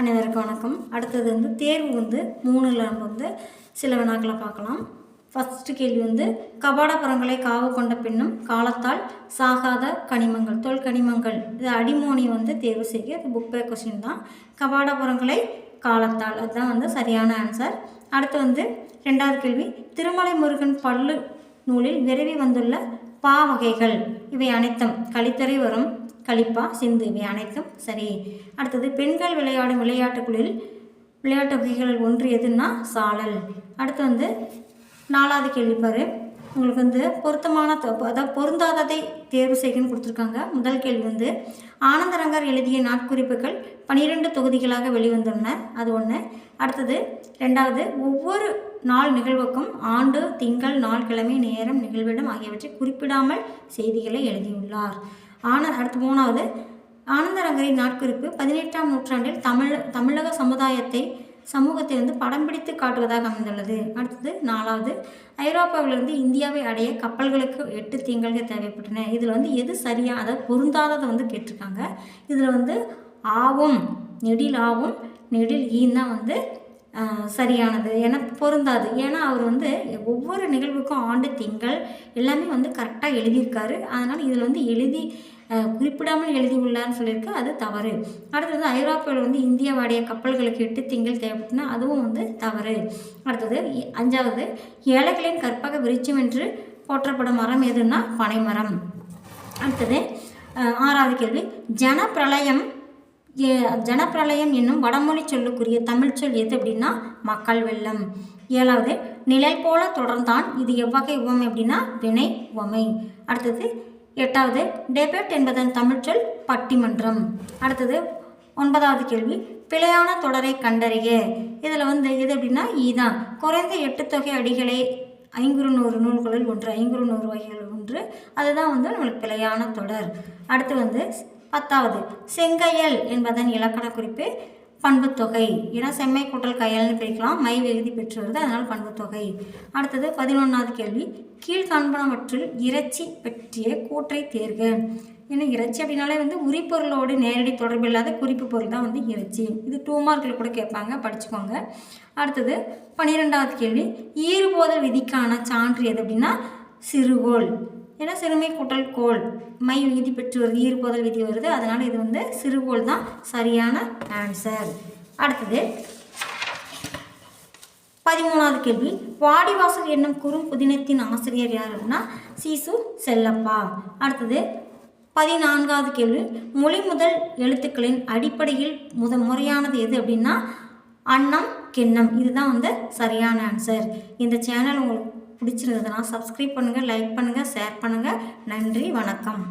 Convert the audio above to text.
அனைவருக்கும் வணக்கம். அடுத்தது வந்து தேர்வு வந்து மூணில் நம்ம வந்து சில வினாக்களை பார்க்கலாம். ஃபஸ்ட்டு கேள்வி வந்து கபாடபுரங்களை காவு கொண்ட பின்னும் காலத்தால் சாகாத கனிமங்கள் தொல் கனிமங்கள் இது அடிமோனி வந்து தேர்வு செய்ய இது புக் பே கொஸ்டின் தான். கபாடபுரங்களை காலத்தால் அதுதான் வந்து சரியான ஆன்சர் அடுத்து வந்து ரெண்டாவது கேள்வி திருமலை முருகன் பல்லு நூலில் விரைவி வந்துள்ள பா வகைகள். இவை அனைத்தும் கழித்தறை வரும். கலிப்பா சிந்து இவை அனைத்தும் சரி. அடுத்தது பெண்கள் விளையாடும் விளையாட்டுகளில் விளையாட்டு வகைகள் ஒன்று எதுன்னா சாழல் அடுத்து வந்து நாலாவது கேள்விப்பாரு உங்களுக்கு வந்து பொருத்தமான அதாவது பொருந்தாததை தேர்வு செய்யணும்னு கொடுத்துருக்காங்க. முதல் கேள்வி வந்து ஆனந்தரங்கர் எழுதிய நாட்குறிப்புகள் பனிரெண்டு தொகுதிகளாக வெளிவந்துள்ளன. அது ஒன்று அடுத்தது ரெண்டாவது ஒவ்வொரு நாள் நிகழ்வுக்கும் ஆண்டு திங்கள் நாள் கிழமை நேரம் நிகழ்விடம் ஆகியவற்றை குறிப்பிடாமல் செய்திகளை எழுதியுள்ளார். ஆன அடுத்து மூணாவது. ஆனந்தரங்கரின் நாட்குறிப்பு பதினெட்டாம் நூற்றாண்டில் தமிழ் தமிழக சமுதாயத்தை சமூகத்தை வந்து படம் பிடித்து காட்டுவதாக அமைந்துள்ளது. அடுத்தது நாலாவது. ஐரோப்பாவிலிருந்து இந்தியாவை அடைய கப்பல்களுக்கு எட்டு திங்கள்கள் தேவைப்பட்டன. இதில் வந்து எது சரியாக அதாவது பொருந்தாததை வந்து கேட்டிருக்காங்க. இதில் வந்து ஆவும் நெடில் ஆவும் நெடில் ஈன் தான் வந்து சரியானது. ஏன்னா பொருந்தாது. ஏன்னா அவர் வந்து ஒவ்வொரு நிகழ்வுக்கும் ஆண்டு திங்கள் எல்லாமே வந்து கரெக்டாக எழுதியிருக்காரு. அதனால் இதில் வந்து எழுதி குறிப்பிடாமல் குறிப்பிடாமல் எழுதியுள்ளார்னு சொல்லியிருக்கு. அது தவறு. அடுத்தது ஐரோப்பாவில் வந்து இந்தியாவாடைய கப்பல்களுக்கு எட்டு திங்கள் தேவைப்பட்டுனா அதுவும் வந்து தவறு. அடுத்தது அஞ்சாவது ஏழைகளின் கற்பக விருச்சம் என்று போற்றப்படும் மரம் எதுன்னா பனைமரம். அடுத்தது ஆறாவது கேள்வி ஜன பிரளயம் ஜனப்பிரளயம் என்னும் வடமொழி சொல்லுக்குரிய தமிழ் சொல் எது அப்படின்னா மக்கள் வெள்ளம். ஏழாவது நிழல் போல தொடர்ந்தான் இது எவ்வகை உவமை அப்படின்னா வினை உவமை. அடுத்தது எட்டாவது டெபெட் என்பதன் தமிழ் சொல் பட்டிமன்றம். அடுத்தது ஒன்பதாவது கேள்வி பிழையான தொடரை கண்டறிய. இதில் வந்து எது அப்படின்னா ஈதான் குறைந்த எட்டு தொகை அடிகளை ஐங்குறு நூறு நூல்களில் ஒன்று ஐங்குறு நூறு வகைகள் ஒன்று அதுதான் வந்து நம்மளுக்கு பிழையான தொடர். அடுத்து வந்து பத்தாவது செங்கையல் என்பதன் இலக்கண குறிப்பு பண்புத்தொகை. ஏன்னா செம்மை கூட்டல் கையல்னு பிரிக்கலாம். மை வெகுதி பெற்று வருது அதனால் பண்புத்தொகை. அடுத்தது பதினொன்றாவது கேள்வி. கீழ்காண்பனவற்றில் இறைச்சி பற்றிய கூற்றை தேர்க. ஏன்னா இறைச்சி அப்படின்னாலே வந்து உரிப்பொருளோடு நேரடி தொடர்பில்லாத குறிப்பு பொருள் தான் வந்து இறைச்சி. இது டூ மார்க்கில் கூட கேட்பாங்க படிச்சுக்கோங்க. அடுத்தது பன்னிரெண்டாவது கேள்வி. ஈறுபோதல் விதிக்கான சான்று எது அப்படின்னா சிறுகோள். ஏன்னா சிறுமை கூட்டல் கோல் மை விதி பெற்று வருது ஈறுபோதல் விதி வருது. அதனால் இது வந்து சிறுகோள் தான் சரியான ஆன்சர் அடுத்தது பதிமூணாவது கேள்வி. வாடிவாசல் என்னும் குறும் புதினத்தின் ஆசிரியர் யார் அப்படின்னா சீசு செல்லப்பா. அடுத்தது பதினான்காவது கேள்வி. மொழி முதல் எழுத்துக்களின் அடிப்படையில் முத முறையானது எது அப்படின்னா அன்னம் கிண்ணம். இதுதான் வந்து சரியான ஆன்சர் இந்த சேனல் உங்களுக்கு பிடிச்சிருந்ததுன்னா சப்ஸ்கிரைப் பண்ணுங்கள் லைக் பண்ணுங்கள் ஷேர் பண்ணுங்கள் நன்றி வணக்கம்.